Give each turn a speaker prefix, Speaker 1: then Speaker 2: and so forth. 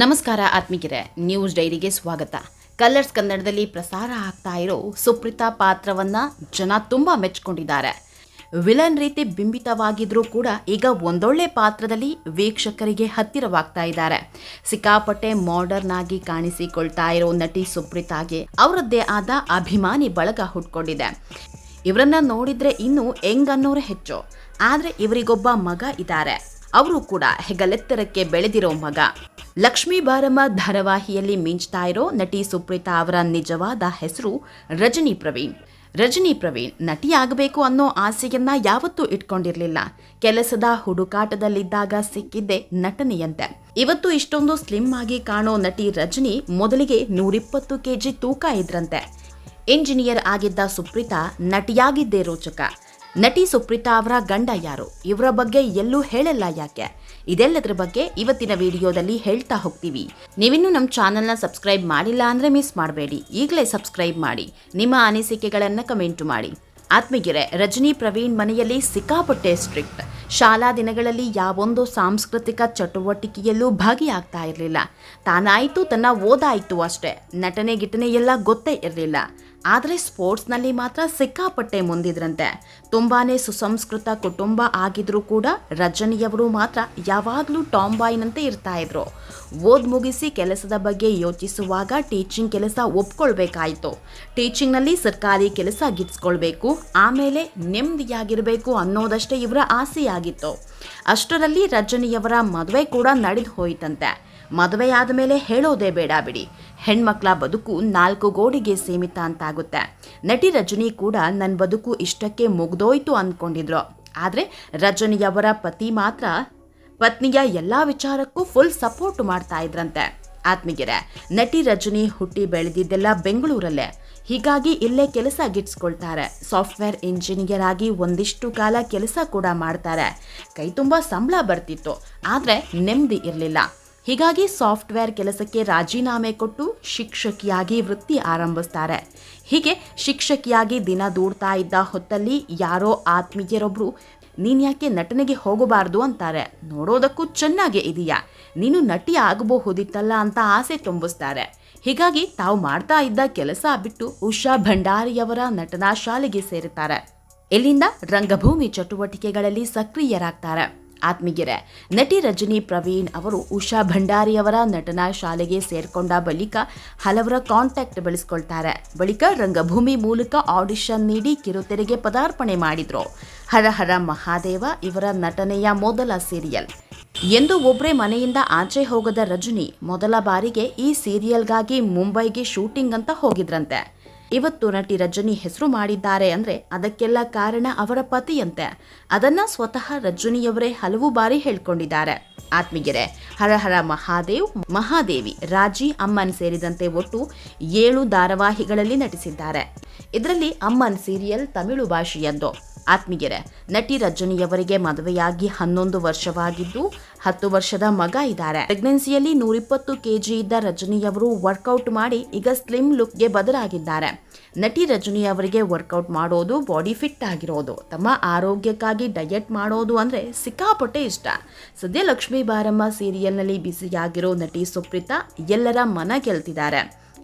Speaker 1: ನಮಸ್ಕಾರ ಆತ್ಮಿಕರೇ ನ್ಯೂಸ್ ಡೈರಿಗೆ ಸ್ವಾಗತ. ಕಲರ್ಸ್ ಕನ್ನಡದಲ್ಲಿ ಪ್ರಸಾರ ಆಗ್ತಾ ಇರೋ ಸುಪ್ರೀತಾ ಪಾತ್ರವನ್ನ ಜನ ತುಂಬಾ ಮೆಚ್ಕೊಂಡಿದ್ದಾರೆ. ವಿಲನ್ ರೀತಿ ಬಿಂಬಿತವಾಗಿದ್ರೂ ಕೂಡ ಈಗ ಒಂದೊಳ್ಳೆ ಪಾತ್ರದಲ್ಲಿ ವೀಕ್ಷಕರಿಗೆ ಹತ್ತಿರವಾಗ್ತಾ ಇದ್ದಾರೆ. ಸಿಕ್ಕಾಪಟ್ಟೆ ಮಾಡರ್ನ್ ಆಗಿ ಕಾಣಿಸಿಕೊಳ್ತಾ ಇರೋ ನಟಿ ಸುಪ್ರೀತಾಗೆ ಅವರದ್ದೇ ಆದ ಅಭಿಮಾನಿ ಬಳಗ ಹುಟ್ಕೊಂಡಿದೆ. ಇವರನ್ನ ನೋಡಿದ್ರೆ ಇನ್ನು ಹೆಂಗನ್ನೋರೇ ಹೆಚ್ಚು. ಆದ್ರೆ ಇವರಿಗೊಬ್ಬ ಮಗ ಇದ್ದಾರೆ. ಅವರು ಕೂಡ ಹೆಗಲೆತ್ತರಕ್ಕೆ ಬೆಳೆದಿರೋ ಮಗ. ಲಕ್ಷ್ಮೀ ಬಾರಮ್ಮ ಧಾರಾವಾಹಿಯಲ್ಲಿ ಮಿಂಚ್ತಾ ಇರೋ ನಟಿ ಸುಪ್ರೀತಾ ಅವರ ನಿಜವಾದ ಹೆಸರು ರಜನಿ ಪ್ರವೀಣ್. ರಜನಿ ಪ್ರವೀಣ್ ನಟಿಯಾಗಬೇಕು ಅನ್ನೋ ಆಸೆಯನ್ನ ಯಾವತ್ತೂ ಇಟ್ಕೊಂಡಿರಲಿಲ್ಲ. ಕೆಲಸದ ಹುಡುಕಾಟದಲ್ಲಿದ್ದಾಗ ಸಿಕ್ಕಿದ್ದೆ ನಟನೆಯಂತೆ. ಇವತ್ತು ಇಷ್ಟೊಂದು ಸ್ಲಿಮ್ ಆಗಿ ಕಾಣೋ ನಟಿ ರಜನಿ ಮೊದಲಿಗೆ ನೂರಿಪ್ಪತ್ತು ಕೆಜಿ ತೂಕ ಇದ್ರಂತೆ. ಇಂಜಿನಿಯರ್ ಆಗಿದ್ದ ಸುಪ್ರೀತಾ ನಟಿಯಾಗಿದ್ದೇ ರೋಚಕ. ನಟಿ ಸುಪ್ರೀತಾ ಅವರ ಗಂಡ ಯಾರು? ಇವರ ಬಗ್ಗೆ ಎಲ್ಲೂ ಹೇಳಲ್ಲ ಯಾಕೆ? ಇದೆಲ್ಲದರ ಬಗ್ಗೆ ಇವತ್ತಿನ ವಿಡಿಯೋದಲ್ಲಿ ಹೇಳ್ತಾ ಹೋಗ್ತೀವಿ. ನೀವಿನ್ನೂ ನಮ್ಮ ಚಾನಲ್ನ ಸಬ್ಸ್ಕ್ರೈಬ್ ಮಾಡಿಲ್ಲ ಅಂದರೆ ಮಿಸ್ ಮಾಡಬೇಡಿ. ಈಗಲೇ ಸಬ್ಸ್ಕ್ರೈಬ್ ಮಾಡಿ. ನಿಮ್ಮ ಅನಿಸಿಕೆಗಳನ್ನು ಕಮೆಂಟ್ ಮಾಡಿ. ಆತ್ಮಗೆರೆ ರಜನಿ ಪ್ರವೀಣ್ ಮನೆಯಲ್ಲಿ ಸಿಕ್ಕಾಪಟ್ಟೆ ಸ್ಟ್ರಿಕ್ಟ್. ಶಾಲಾ ದಿನಗಳಲ್ಲಿ ಯಾವೊಂದು ಸಾಂಸ್ಕೃತಿಕ ಚಟುವಟಿಕೆಯಲ್ಲೂ ಭಾಗಿಯಾಗ್ತಾ ಇರಲಿಲ್ಲ. ತಾನಾಯಿತು ತನ್ನ ಓದಾಯಿತು ಅಷ್ಟೇ. ನಟನೆ ಗಿಟನೆ ಎಲ್ಲ ಗೊತ್ತೇ ಇರಲಿಲ್ಲ. ಆದರೆ ಸ್ಪೋರ್ಟ್ಸ್ನಲ್ಲಿ ಮಾತ್ರ ಸಿಕ್ಕಾಪಟ್ಟೆ ಮುಂದಿದ್ರಂತೆ. ತುಂಬಾ ಸುಸಂಸ್ಕೃತ ಕುಟುಂಬ ಆಗಿದ್ರೂ ಕೂಡ ರಜನಿಯವರು ಮಾತ್ರ ಯಾವಾಗಲೂ ಟಾಂಬಾಯ್ನಂತೆ ಇರ್ತಾ ಇದ್ರು. ಓದ್ ಮುಗಿಸಿ ಕೆಲಸದ ಬಗ್ಗೆ ಯೋಚಿಸುವಾಗ ಟೀಚಿಂಗ್ ಕೆಲಸ ಒಪ್ಕೊಳ್ಬೇಕಾಯಿತು. ಟೀಚಿಂಗ್ನಲ್ಲಿ ಸರ್ಕಾರಿ ಕೆಲಸ ಗಿಟ್ಸ್ಕೊಳ್ಬೇಕು, ಆಮೇಲೆ ನೆಮ್ಮದಿಯಾಗಿರಬೇಕು ಅನ್ನೋದಷ್ಟೇ ಇವರ ಆಸೆಯಾಗಿತ್ತು. ಅಷ್ಟರಲ್ಲಿ ರಜನಿಯವರ ಮದುವೆ ಕೂಡ ನಡೆದು ಹೋಯಿತಂತೆ. ಮದುವೆ ಆದಮೇಲೆ ಹೇಳೋದೇ ಬೇಡ ಬಿಡಿ. ಹೆಣ್ಮಕ್ಳ ಬದುಕು ನಾಲ್ಕು ಗೋಡಿಗೆ ಸೀಮಿತ ಅಂತಾಗುತ್ತೆ. ನಟಿ ರಜನಿ ಕೂಡ ನನ್ನ ಬದುಕು ಇಷ್ಟಕ್ಕೆ ಮುಗ್ದೋಯ್ತು ಅಂದ್ಕೊಂಡಿದ್ರು ಆದರೆ ರಜನಿಯವರ ಪತಿ ಮಾತ್ರ ಪತ್ನಿಯ ಎಲ್ಲ ವಿಚಾರಕ್ಕೂ ಫುಲ್ ಸಪೋರ್ಟ್ ಮಾಡ್ತಾ ಇದ್ರಂತೆ. ಆತ್ಮೀಗೆರೆ ನಟಿ ರಜನಿ ಹುಟ್ಟಿ ಬೆಳೆದಿದ್ದೆಲ್ಲ ಬೆಂಗಳೂರಲ್ಲೇ. ಹೀಗಾಗಿ ಇಲ್ಲೇ ಕೆಲಸ ಗಿಟ್ಸ್ಕೊಳ್ತಾರೆ. ಸಾಫ್ಟ್ವೇರ್ ಇಂಜಿನಿಯರ್ ಆಗಿ ಒಂದಿಷ್ಟು ಕಾಲ ಕೆಲಸ ಕೂಡ ಮಾಡ್ತಾರೆ. ಕೈ ತುಂಬ ಸಂಬಳ ಬರ್ತಿತ್ತು. ಆದರೆ ನೆಮ್ಮದಿ ಇರಲಿಲ್ಲ. ಹೀಗಾಗಿ ಸಾಫ್ಟ್ವೇರ್ ಕೆಲಸಕ್ಕೆ ರಾಜೀನಾಮೆ ಕೊಟ್ಟು ಶಿಕ್ಷಕಿಯಾಗಿ ವೃತ್ತಿ ಆರಂಭಿಸ್ತಾರೆ. ಹೀಗೆ ಶಿಕ್ಷಕಿಯಾಗಿ ದಿನ ದೂಡ್ತಾ ಇದ್ದ ಹೊತ್ತಲ್ಲಿ ಯಾರೋ ಆತ್ಮೀಯರೊಬ್ಬರು ನೀನು ಯಾಕೆ ನಟನೆಗೆ ಹೋಗಬಾರ್ದು? ಅಂತಾರೆ. ನೋಡೋದಕ್ಕೂ ಚೆನ್ನಾಗೇ ಇದೆಯಾ? ನೀನು ನಟಿ ಆಗಬಹುದಿತ್ತಲ್ಲ? ಅಂತ ಆಸೆ ತುಂಬಿಸ್ತಾರೆ. ಹೀಗಾಗಿ ತಾವು ಮಾಡ್ತಾ ಇದ್ದ ಕೆಲಸ ಬಿಟ್ಟು ಉಷಾ ಭಂಡಾರಿಯವರ ನಟನಾ ಶಾಲೆಗೆ ಸೇರುತ್ತಾರೆ. ಇಲ್ಲಿಂದ ರಂಗಭೂಮಿ ಚಟುವಟಿಕೆಗಳಲ್ಲಿ ಸಕ್ರಿಯರಾಗ್ತಾರೆ. ಆತ್ಮೀಗೆರೆ ನಟಿ ರಜನಿ ಪ್ರವೀಣ್ ಅವರು ಉಷಾ ಭಂಡಾರಿಯವರ ನಟನಾ ಶಾಲೆಗೆ ಸೇರ್ಕೊಂಡ ಬಳಿಕ ಹಲವರ ಕಾಂಟ್ಯಾಕ್ಟ್ ಬೆಳೆಸ್ಕೊಳ್ತಾರೆ. ಬಳಿಕ ರಂಗಭೂಮಿ ಮೂಲಕ ಆಡಿಷನ್ ನೀಡಿ ಕಿರುತೆರೆಗೆ ಪದಾರ್ಪಣೆ ಮಾಡಿದ್ರು. ಹರ ಹರ ಮಹಾದೇವ ಇವರ ನಟನೆಯ ಮೊದಲ ಸೀರಿಯಲ್. ಎಂದು ಒಬ್ಬರೇ ಮನೆಯಿಂದ ಆಚೆ ಹೋಗದ ರಜನಿ ಮೊದಲ ಬಾರಿಗೆ ಈ ಸೀರಿಯಲ್ಗಾಗಿ ಮುಂಬೈಗೆ ಶೂಟಿಂಗ್ ಅಂತ ಹೋಗಿದ್ರಂತೆ. ಇವತ್ತು ನಟಿ ರಜನಿ ಹೆಸರು ಮಾಡಿದ್ದಾರೆ ಅಂದ್ರೆ ಅದಕ್ಕೆಲ್ಲ ಕಾರಣ ಅವರ ಪತಿಯಂತೆ. ಅದನ್ನ ಸ್ವತಃ ರಜನಿಯವರೇ ಹಲವು ಬಾರಿ ಹೇಳ್ಕೊಂಡಿದ್ದಾರೆ. ಆತ್ಮೀಗೆರೆ ಹರ ಮಹಾದೇವ್, ಮಹಾದೇವಿ, ರಾಜಿ, ಅಮ್ಮನ್ ಸೇರಿದಂತೆ ಒಟ್ಟು ಏಳು ಧಾರಾವಾಹಿಗಳಲ್ಲಿ ನಟಿಸಿದ್ದಾರೆ. ಇದರಲ್ಲಿ ಅಮ್ಮನ್ ಸೀರಿಯಲ್ ತಮಿಳು ಭಾಷೆಯದ್ದು ಆತ್ಮೀಗೆರೆ ನಟಿ ರಜನಿಯವರಿಗೆ ಮದುವೆಯಾಗಿ ಹನ್ನೊಂದು ವರ್ಷವಾಗಿದ್ದು, ಹತ್ತು ವರ್ಷದ ಮಗ ಇದ್ದಾರೆ. ಪ್ರೆಗ್ನೆನ್ಸಿಯಲ್ಲಿ ನೂರಿಪ್ಪತ್ತು ಕೆಜಿ ಇದ್ದ ರಜನಿಯವರು ವರ್ಕೌಟ್ ಮಾಡಿ ಈಗ ಸ್ಲಿಮ್ ಲುಕ್ಗೆ ಬದಲಾಗಿದ್ದಾರೆ. ನಟಿ ರಜನಿ ಅವರಿಗೆ ವರ್ಕೌಟ್ ಮಾಡೋದು, ಬಾಡಿ ಫಿಟ್ ಆಗಿರೋದು, ತಮ್ಮ ಆರೋಗ್ಯಕ್ಕಾಗಿ ಡಯಟ್ ಮಾಡೋದು ಅಂದ್ರೆ ಸಿಕ್ಕಾಪಟ್ಟೆ ಇಷ್ಟ. ಸದ್ಯ ಲಕ್ಷ್ಮೀ ಬಾರಮ್ಮ ಸೀರಿಯಲ್ನಲ್ಲಿ ಬ್ಯುಸಿಯಾಗಿರೋ ನಟಿ ಸುಪ್ರೀತಾ ಎಲ್ಲರ ಮನ ಗೆಲ್ತಿದ್ದಾರೆ.